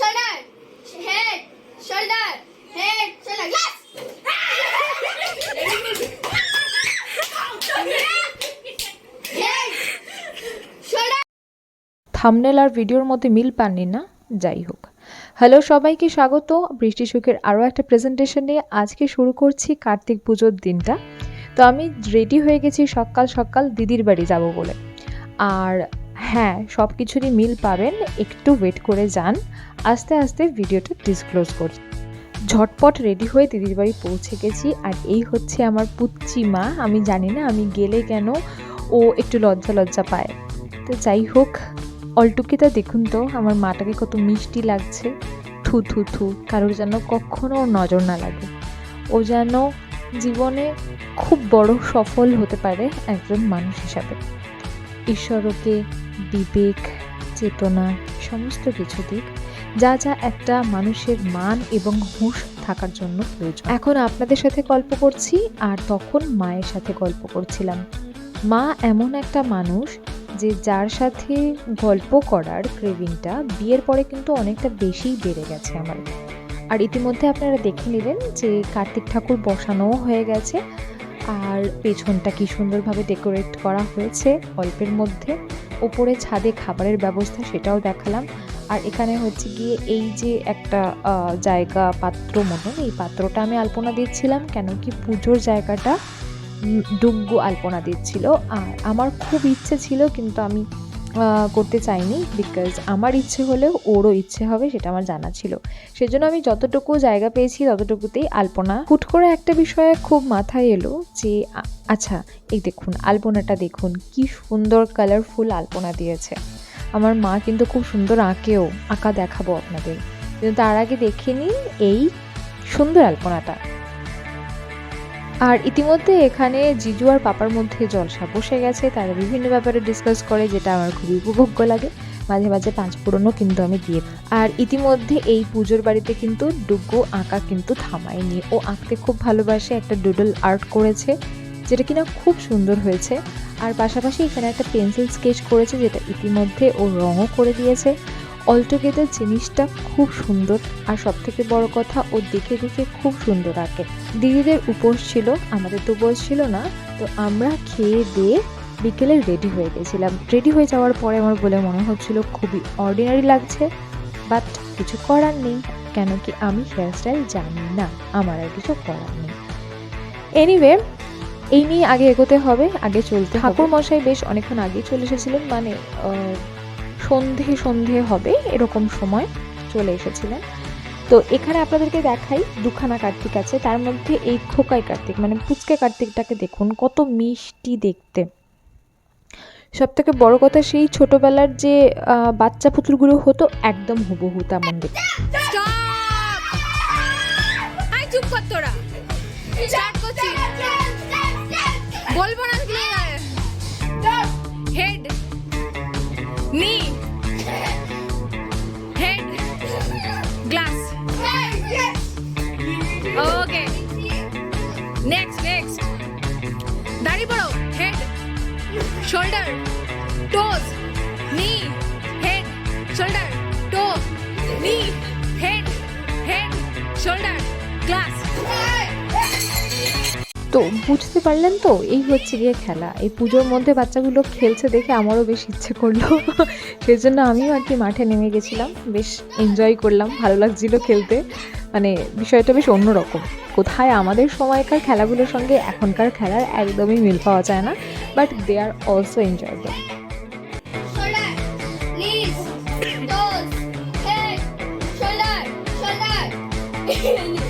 shoulder, head, shoulder, head, shoulder. Yes! Thumbnail আর ভিডিওর মধ্যে মিল পাননি না? যাই হোক। হ্যালো সবাইকে স্বাগত। বৃষ্টি সুখের আরও একটা প্রেজেন্টেশন নিয়ে আজকে শুরু করছি কার্তিক পুজোর দিনটা। তো আমি রেডি হয়ে গেছি সকাল সকাল দিদির বাড়ি যাব বলে। আর হ্যাঁ সব কিছুরই মিল পাবেন। একটু ওয়েট করে যান। আস্তে আস্তে ভিডিওটা ডিসক্লোজ করছি। ঝটপট রেডি হয়ে দিদির বাড়ি পৌঁছে গেছি, আর এই হচ্ছে আমার পুচ্চি মা। আমি জানি না আমি গেলে কেন ও একটু লজ্জা লজ্জা পায়। তো যাই হোক, অলটুকিটা দেখুন তো, আমার মাটাকে কত মিষ্টি লাগছে। থু থু থু, কারোর যেন কখনো নজর না লাগে। ও যেন জীবনে খুব বড় সফল হতে পারে একজন মানুষ হিসাবে। ঈশ্বর ওকে বিবেক, চেতনা, সমস্ত কিছু দিক। যা যা একটা মানুষের মান এবং হুঁশ থাকার জন্য প্রয়োজন। এখন আপনাদের সাথে গল্প করছি আর তখন মায়ের সাথে গল্প করছিলাম। মা এমন একটা মানুষ যে যার সাথে গল্প করার ক্রেভিংটা বিয়ের পরে কিন্তু অনেকটা বেশিই বেড়ে গেছে আমার। আর ইতিমধ্যে আপনারা দেখে নিলেন যে কার্তিক ঠাকুর বসানোও হয়ে গেছে। আর পেছনটা কি সুন্দরভাবে ডেকোরেট করা হয়েছে অল্পের মধ্যে। ওপরে ছাদে খাবারের ব্যবস্থা সেটাও দেখালাম। আর এখানে হচ্ছে গিয়ে এই যে একটা জায়গা পাত্র মতন, এই পাত্রটা আমি আলপনা দিচ্ছিলাম কেন কি পুজোর জায়গাটা ডুগ্গু আলপনা দিচ্ছিল। আর আমার খুব ইচ্ছে ছিল কিন্তু আমি করতে চাইনি বিকজ আমার ইচ্ছে হলেও ওরও ইচ্ছে হবে, সেটা আমার জানা ছিল। সেজন্য আমি যতটুকু জায়গা পেয়েছি, ততটুকুতেই আলপনা। হুট করে একটা বিষয়ে খুব মাথায় এলো যে আচ্ছা এই দেখুন, আলপনাটা দেখুন, কি সুন্দর কালারফুল আলপনা দিয়েছে। আমার মা কিন্তু খুব সুন্দর আঁকেও, আঁকা দেখাবো আপনাদের। কিন্তু তার আগে দেখে নিন এই সুন্দর আলপনাটা। আর ইতিমধ্যে এখানে জিজু আর পাপার মধ্যে জলসা বসে গেছে। তারা বিভিন্ন ব্যাপারে ডিসকাস করে, যেটা আমার খুবই উপভোগ্য লাগে। মাঝে মাঝে পাঁচ পুরনো কিন্তু আমি দিয়ে আর ইতিমধ্যে এই পুজোর বাড়িতে কিন্তু ডুগ্গু আঁকা কিন্তু থামায়নি। ও আঁকতে খুব ভালোবাসে, একটা ডুডল আর্ট করেছে, যেটা কিনা খুব সুন্দর হয়েছে। আর পাশাপাশি এখানে একটা পেন্সিল স্কেচ করেছে, যেটা ইতিমধ্যে ও রঙও করে দিয়েছে। অলটুগেদার জিনিসটা খুব সুন্দর আর সব থেকে বড় কথা ও দেখে দেখে খুব সুন্দর আঁকে। দিদিদের উপোস ছিল, আমাদের তো উপোস ছিল না, তো আমরা খেয়ে দিয়ে বিকেলে রেডি হয়ে গেছিলাম। রেডি হয়ে যাওয়ার পরে আমার বলে মনে হচ্ছিল খুবই অর্ডিনারি লাগছে বাট কিছু করার নেই, কেন কি আমি হেয়ারস্টাইল জানি না, আমার আর কিছু করার নেই। এনিওয়ে এই নিয়ে আগে এগোতে হবে, আগে চলতে ঠাকুর মশাই বেশ অনেকক্ষণ আগেই চলে এসেছিলেন মানে সন্ধে সন্ধে হবে, এরকম সময় চলে এসেছিলেন। তো এখানে আপনাদেরকে দেখাই দুখানা কার্তিক আছে, তার মধ্যে এই খোকাই কার্তিক মানে পুচকে কার্তিকটাকে দেখুন, কত মিষ্টি দেখতে। সব থেকে বড় কথা, সেই ছোটবেলার যে বাচ্চা পুতুলগুলো হতো, একদম হুবহু তেমন দেখতে নেক্সট নেক্সট দাঁড়িয়ে পড়ো হেড শোল্ডার টোজ নি হেড শোল্ডার টো নি তো বুঝতে পারলেন তো এই হচ্ছে গিয়ে খেলা। এই পুজোর মধ্যে বাচ্চাগুলো খেলছে দেখে আমারও বেশ ইচ্ছে করল। সেই জন্য আমিও আর কি মাঠে নেমে গেছিলাম। বেশ এনজয় করলাম ভালো লাগছিল খেলতে। মানে বিষয়টা বেশ অন্যরকম। কোথায় আমাদের সময়কার খেলাগুলোর সঙ্গে এখনকার খেলার একদমই মিল পাওয়া যায় না but they are also enjoyable Shoulder,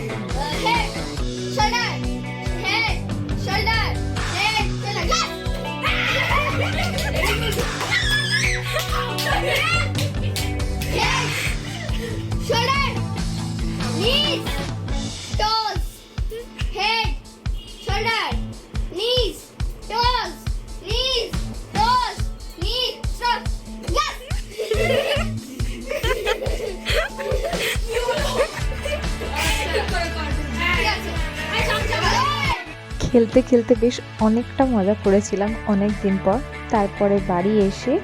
খেলতে খেলতে বেশ অনেকটা মজা করেছিলাম অনেক দিন পর। তারপরে বাড়ি এসে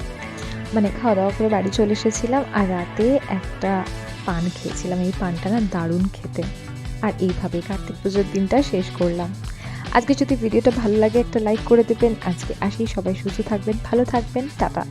মানে খাওয়া দাওয়া করে বাড়ি চলে এসেছিলাম আর রাতে একটা পান খেয়েছিলাম। এই পানটা না দারুণ খেতে। আর এইভাবেই কার্তিক পুজোর দিনটা শেষ করলাম। আজকে যদি ভিডিওটা ভালো লাগে একটা লাইক করে দেবেন। আজকে আসি সবাই সুস্থ থাকবেন, ভালো থাকবেন। টাটা।